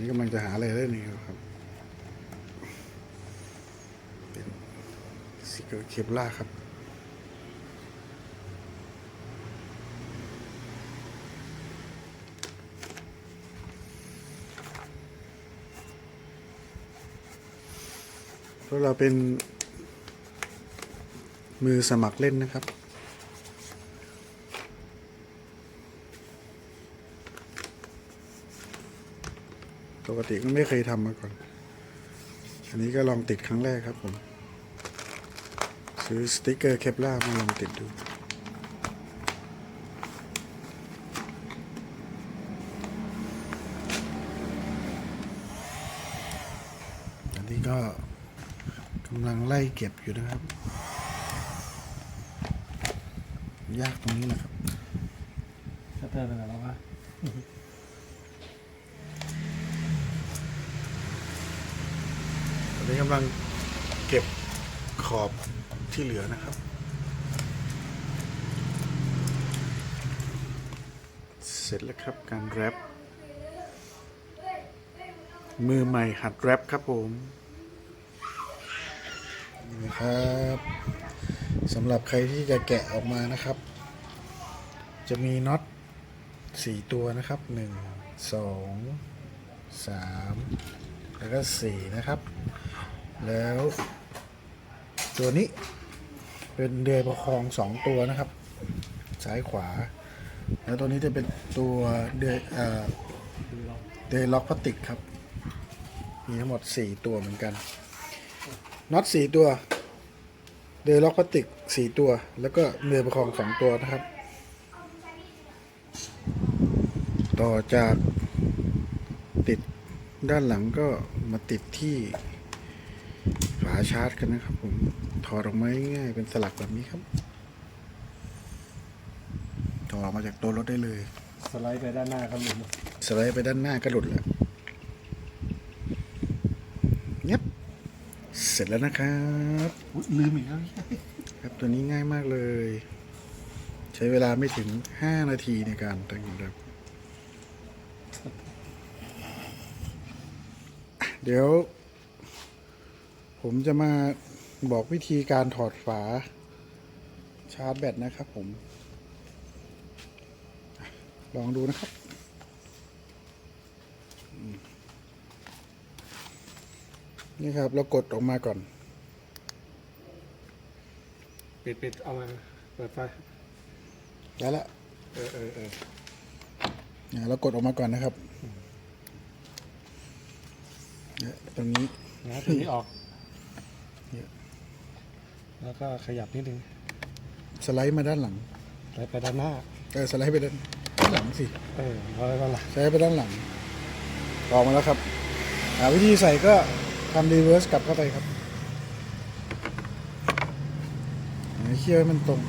นี่กำลังจะหาอะไรเล่นนี่ครับ เป็นสิกเกอร์เคปล่าครับเพราะเราเป็นมือสมัครเล่นนะครับ ปกติก็ไม่เคยทำมาก่อน อันนี้ก็ลองติดครั้งแรกครับผม ซื้อสติกเกอร์เคปล่ามาลองติดดูอันนี้ก็กำลังไล่เก็บอยู่นะครับ ยากตรงนี้แหละครับชัตเตอร์เป็นไงแล้ววะ ตอ นี้กำลังเก็บขอบที่เหลือนะครับ เสร็จแล้วครับการแรปมือใหม่หัดแรปครับผมนี่นะครับสำหรับใครที่จะแกะออกมานะครับ จะมีน็อตสี่ตัวนะครับหนึ่งสองสามแล้วก็สี่นะครับ แล้ว ตัวนี้เป็นเดือยประคองสองตัวนะครับ ซ้ายขวา แล้วตัวนี้จะเป็นตัวเดือยเอ่อเดือยล็อกพลาสติกครับ มีทั้งหมดสี่ตัวเหมือนกันน็อตสี่ตัว เดือยล็อกพลาสติกสี่ตัว แล้วก็เดือยประคองสองตัวนะครับ ต่อจากติดด้านหลังก็มาติดที่ ฝาชาร์จกันนะครับ ผมถอดออกมาง่ายๆเป็นสลักแบบนี้ครับถอดออกมาจากตัวรถได้เลย สไลด์ไปด้านหน้าครับหลุมสไลด์ไปด้านหน้าก็หลุดแล้วเงียบเสร็จแล้วนะครับอุ๊ยลืมอีกแล้วครับตัวนี้ง่ายมากเลย ใช้เวลาไม่ถึง 5 นาทีในการแต่งแบบอะเดี๋ยว ผมจะมาบอกวิธีการถอดฝาชาร์จแบตนะครับผมอะลองดูนะครับอืมนี่ครับเรากดออกมาก่อน ปิดปิดเอามาเปิดไฟได้ละเออเออเอออะเรากดออกมาก่อนนะครับเนี่ยตรงนี้นะตัวนี้ออก เนี่ยแล้วก็ขยับนิดนึงสไลด์มาด้านหลังสไลด์ไปด้านหน้าเออสไลด์ไปด้านด้านหลังสิเออร้อยวันละสไลด์ไปด้านหลังออกมาแล้วครับอ่าวิธีใส่ก็ทำรีเวิร์สกลับเข้าไปครับให้เคี่ยวให้มันตรง